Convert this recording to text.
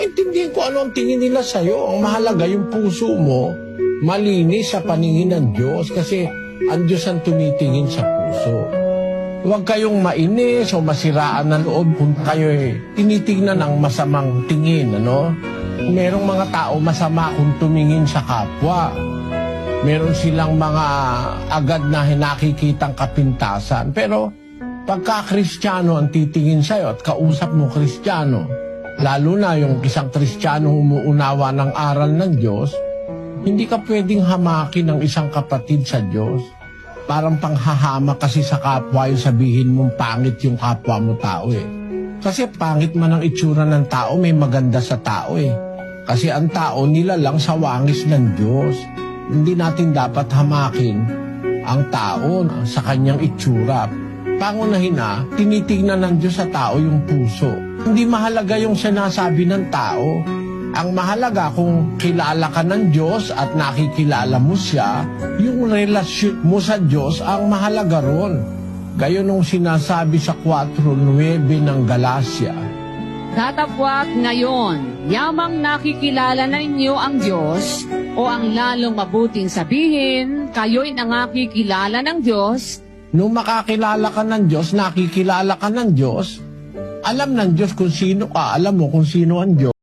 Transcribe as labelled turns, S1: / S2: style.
S1: mo intindihin kung ano ang tingin nila sa'yo. Ang mahalaga yung puso mo, malinis sa paningin ng Diyos kasi ang Diyos ang tumitingin sa puso. Huwag kayong mainis o masiraan ng loob kung kayo eh, tinitingnan ng masamang tingin, ano? Merong mga tao masama kung tumingin sa kapwa. Meron silang mga agad na nakikitang kapintasan. Pero pagka kristyano ang titingin sa'yo at kausap mo kristyano, lalo na yung isang kristyano umuunawa ng aral ng Diyos, hindi ka pwedeng hamakin ng isang kapatid sa Diyos. Parang panghahama kasi sa kapwa yung sabihin mong pangit yung kapwa mo tao eh. Kasi pangit man ang itsura ng tao, may maganda sa tao eh. Kasi ang tao nila lang sa wangis ng Diyos. Hindi natin dapat hamakin ang tao sa kanyang itsura. Pangunahin na, tinitingnan ng Diyos sa tao yung puso. Hindi mahalaga yung sinasabi ng tao. Ang mahalaga kung kilala ka ng Diyos at nakikilala mo siya, yung relasyon mo sa Diyos ang mahalaga ron. Gayon nung sinasabi sa 4.9 ng Galacia,
S2: Tatapwat ngayon, yamang nakikilala na inyo ang Diyos, o ang lalong mabuting sabihin, kayo'y nangakikilala ng Diyos,
S1: Nung makakilala ka ng Diyos, nakikilala ka ng Diyos, alam ng Diyos kung sino ka, alam mo kung sino ang Diyos.